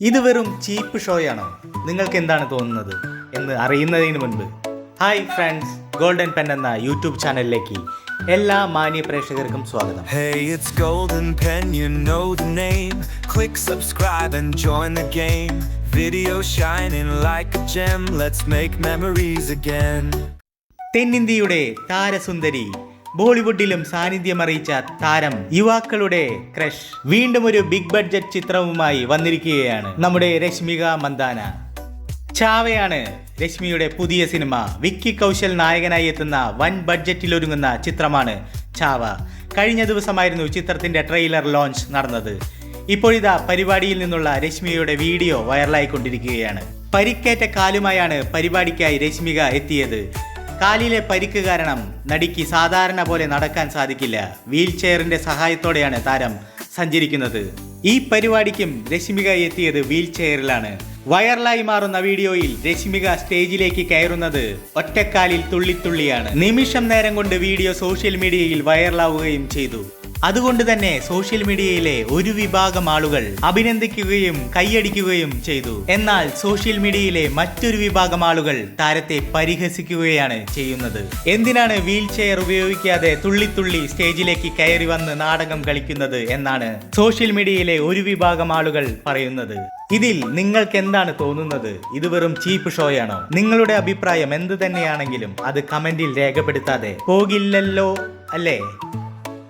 ഇത് വെറും ചീപ്പ് ഷോയാണോ. നിങ്ങൾക്ക് എന്താണ് തോന്നുന്നത് എന്ന് അറിയുന്നതിന് മുൻപ്. ഹായ് ഫ്രണ്ട്സ് ഗോൾഡൻ പെൻ എന്ന യൂട്യൂബ് ചാനലിലേക്ക് എല്ലാ മാന്യ പ്രേക്ഷകർക്കും സ്വാഗതം. തെന്നിന്ത്യയുടെ താരസുന്ദരി ബോളിവുഡിലും സാന്നിധ്യം അറിയിച്ച താരം യുവാക്കളുടെ ക്രഷ് വീണ്ടും ഒരു ബിഗ് ബഡ്ജറ്റ് ചിത്രവുമായി വന്നിരിക്കുകയാണ് നമ്മുടെ രശ്മിക മന്ദാന. ചാവയാണ് രശ്മിയുടെ പുതിയ സിനിമ. വിക്കി കൗശൽ നായകനായി എത്തുന്ന വൻ ബഡ്ജറ്റിൽ ഒരുങ്ങുന്ന ചിത്രമാണ് ചാവ. കഴിഞ്ഞ ദിവസമായിരുന്നു ചിത്രത്തിന്റെ ട്രെയിലർ ലോഞ്ച് നടന്നത്. ഇപ്പോഴിതാ പരിപാടിയിൽ നിന്നുള്ള രശ്മിയുടെ വീഡിയോ വൈറലായിക്കൊണ്ടിരിക്കുകയാണ്. പരിക്കേറ്റ കാലുമായാണ് പരിപാടിക്കായി രശ്മിക എത്തിയത്. കാലിലെ പരിക്ക് കാരണം നടിക്ക് സാധാരണ പോലെ നടക്കാൻ സാധിക്കില്ല. വീൽ ചെയറിന്റെ സഹായത്തോടെയാണ് താരം സഞ്ചരിക്കുന്നത്. ഈ പരിപാടിക്കും രശ്മിക എത്തിയത് വീൽ ചെയറിലാണ്. വൈറലായി മാറുന്ന വീഡിയോയിൽ രശ്മിക സ്റ്റേജിലേക്ക് കയറുന്നത് ഒറ്റക്കാലിൽ തുള്ളിത്തുള്ളിയാണ്. നിമിഷം നേരം കൊണ്ട് വീഡിയോ സോഷ്യൽ മീഡിയയിൽ വൈറലാവുകയും ചെയ്തു. അതുകൊണ്ട് തന്നെ സോഷ്യൽ മീഡിയയിലെ ഒരു വിഭാഗം ആളുകൾ അഭിനന്ദിക്കുകയും കൈയടിക്കുകയും ചെയ്തു. എന്നാൽ സോഷ്യൽ മീഡിയയിലെ മറ്റൊരു വിഭാഗം ആളുകൾ താരത്തെ പരിഹസിക്കുകയാണ് ചെയ്യുന്നത്. എന്തിനാണ് വീൽ ചെയർ ഉപയോഗിക്കാതെ തുള്ളിത്തുള്ളി സ്റ്റേജിലേക്ക് കയറി വന്ന് നാടകം കളിക്കുന്നത് എന്നാണ് സോഷ്യൽ മീഡിയയിലെ ഒരു വിഭാഗം ആളുകൾ പറയുന്നത്. ഇതിൽ നിങ്ങൾക്ക് എന്താണ് തോന്നുന്നത്? ഇത് വെറും ചീപ്പ് ഷോയാണോ? നിങ്ങളുടെ അഭിപ്രായം എന്ത് തന്നെയാണെങ്കിലും അത് കമന്റിൽ രേഖപ്പെടുത്താതെ പോകില്ലല്ലോ അല്ലേ?